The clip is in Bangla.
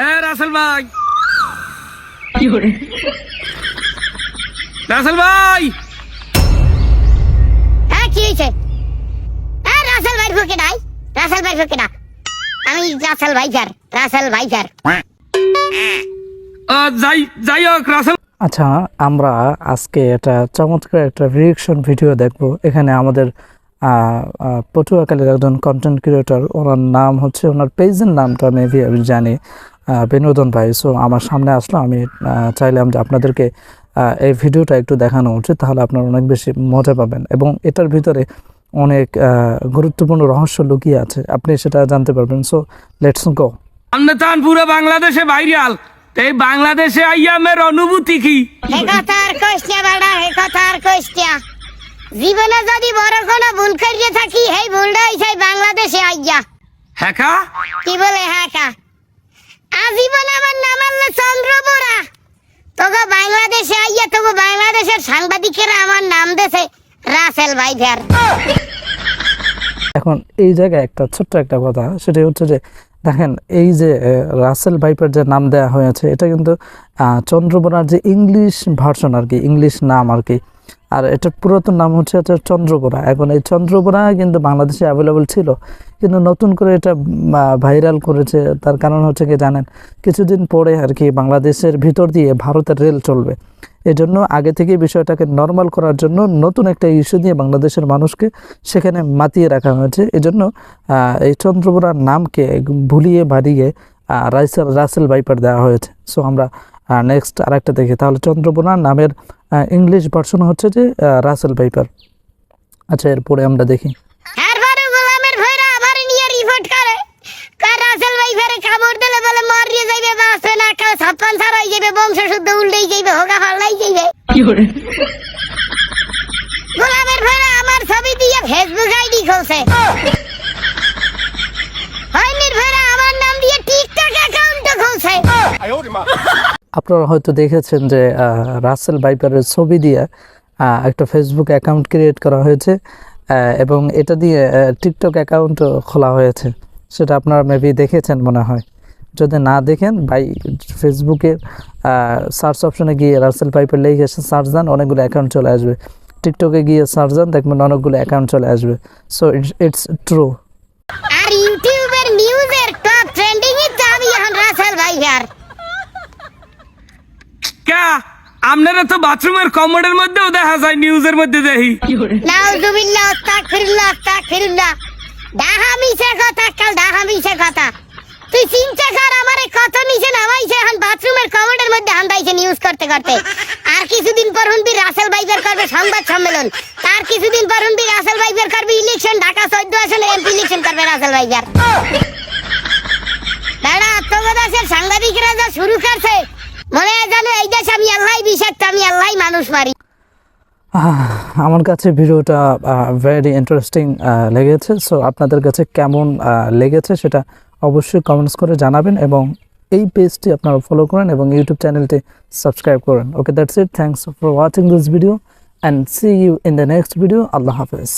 হ্যাঁ রাসেল ভাই। রাসেল ভাই। হ্যাঁ কি হয়েছে? হ্যাঁ রাসেল ভাই ফুকে নাই রাসেল ভাই ফুকে না আমি রাসেল ভাইজার রাসেল আহ, যাই যাই হোক রাসেল আচ্ছা আমরা আজকে একটা চমৎকার একটা রিয়েকশন ভিডিও দেখব। এখানে আমাদের পটুয়াখালীর একজন কন্টেন্ট ক্রিয়েটর ওনার নাম হচ্ছে ওনার পেজের নামটা মেবি আমি জানি। বিনোদন ভাই সো আমার সামনে আসলো আমি চাইলাম যে আপনাদেরকে এই ভিডিওটা একটু দেখানো উচিত তাহলে আপনারা অনেক বেশি মজা পাবেন। এবং এটার ভিতরে অনেক গুরুত্বপূর্ণ রহস্য লুকিয়ে আছে। আপনি সেটা জানতে পারবেন। সো লেটস গো আমরা তান পুরো বাংলাদেশে ভাইরাল। এই বাংলাদেশে আইয়ামের অনুভূতি কি? হে কথা আর কইস্তিয়া বেড়া হে কথা আর কইস্তিয়া জীবনে যদি বড় কোনো ভুল করিয়ে থাকি সেই ভুলটা হইছে বাংলাদেশে আইয়া। হ্যাঁ কা? কি বলে হ্যাঁ কা? আজীবন আমার নাম আল্লাহ চন্দ্রপুরা তোকে বাংলাদেশে আইয়া তোকে বাংলাদেশের সাংবাদিকেরা আমার নাম দেছে রাসেল ভাইজার। এখন এই জায়গায় একটা ছোট্ট একটা কথা সেটা হচ্ছে যে, দেখেন, এই যে রাসেল ভাইপার যে নাম দেওয়া হয়েছে, এটা কিন্তু চন্দ্রবোনার যে ইংলিশ ভার্সন আর কি ইংলিশ নাম আর কি আর এটার পুরাতন নাম হচ্ছে হচ্ছে চন্দ্রবোনা এখন এই চন্দ্রবোনা কিন্তু বাংলাদেশে অ্যাভেলেবল ছিল, কিন্তু নতুন করে এটা ভাইরাল করেছে। তার কারণ হচ্ছে কি জানেন, কিছুদিন পরে আর কি বাংলাদেশের ভিতর দিয়ে ভারতের রেল চলবে। এজন্য আগে থেকে বিষয়টাকে নর্মাল করার জন্য নতুন একটা ইস্যু দিয়ে বাংলাদেশের মানুষকে সেখানে মাতিয়ে রাখা হয়েছে। এজন্য এই চন্দ্রপুরার নামকে ভুলিয়ে বাড়িয়ে রাইসেল, রাসেল ভাইপার দেওয়া হয়েছে। সো আমরা নেক্সট আরেকটা দেখি। তাহলে চন্দ্রপুরার নামের ইংলিশ ভার্সন হচ্ছে যে রাসেল ভাইপার আচ্ছা এরপরে আমরা দেখি। গোলামের ভৈরা আবার নিয়ে রিপোর্ট করে। কার রাসেল ভাই ফেরে কামড় বলে মরিয়ে যাইবে বাঁচবে না কাল ছাপ্পান ছাড়া যাবে বংশ শুদ্ধ উল্টেই যাইবে হোগা ফাল্লাই যাইবে। আমার ছবি দিয়ে ফেসবুক আইডি খুলছে। হয়নির ভৈরা আমার নাম দিয়ে টিকটক অ্যাকাউন্ট খুলছে। আপনারা হয়তো দেখেছেন যে রাসেল ভাইপারের ছবি দিয়ে একটা ফেসবুক অ্যাকাউন্ট ক্রিয়েট করা হয়েছে এবং এটা দিয়ে টিকটক অ্যাকাউন্টও খোলা হয়েছে। সেটা আপনারা মেবি দেখেছেন মনে হয়। যদি না দেখেন, ভাই ফেসবুকের সার্চ অপশনে গিয়ে রাসেল পাইপের লেগে এসে সার্চ দেন, অনেকগুলো অ্যাকাউন্ট চলে আসবে। টিকটকে গিয়ে সার্চ দেন, দেখবেন অনেকগুলো অ্যাকাউন্ট চলে আসবে। সো ইটস ইটস ট্রু আর ইউটিউবের নিউজের টপ ট্রেন্ডিং এ তো আমি এখন রাসেল ভাই আর কা আপনারা তো বাথরুমের কমোডের মধ্যেও দেখা যায়, নিউজের মধ্যে দেখি। কথা, কাল কথা। তুই চিন্তা কর কত নিচে নামাইছে এখন বাথরুমের মধ্যে নিউজ করতে করতে। আর কিছুদিন পর হুনবি রাসেল ভাইবের করবে সংবাদ সম্মেলন। তার কিছুদিন পর হুনবি রাসেল ভাইবের করবে ইলেকশন ঢাকা চোদ্দ আসনে এমপি ইলেকশন করবে রাসেল ভাইজার দাঁড়া সাংবাদিকরা যা শুরু করছে, মনে হয় জানো এই দেশ আমি আল্লাহ আল্লাহ মানুষ মারি আমার কাছে ভিডিওটা ভেরি ইন্টারেস্টিং লেগেছে। সো আপনাদের কাছে কেমন লেগেছে সেটা অবশ্যই কমেন্টস করে জানাবেন এবং এই পেজটি আপনারা ফলো করেন এবং ইউটিউব চ্যানেলটি সাবস্ক্রাইব করেন। Okay that's it thanks for watching this video and see you in the next video আল্লাহ হাফেজ।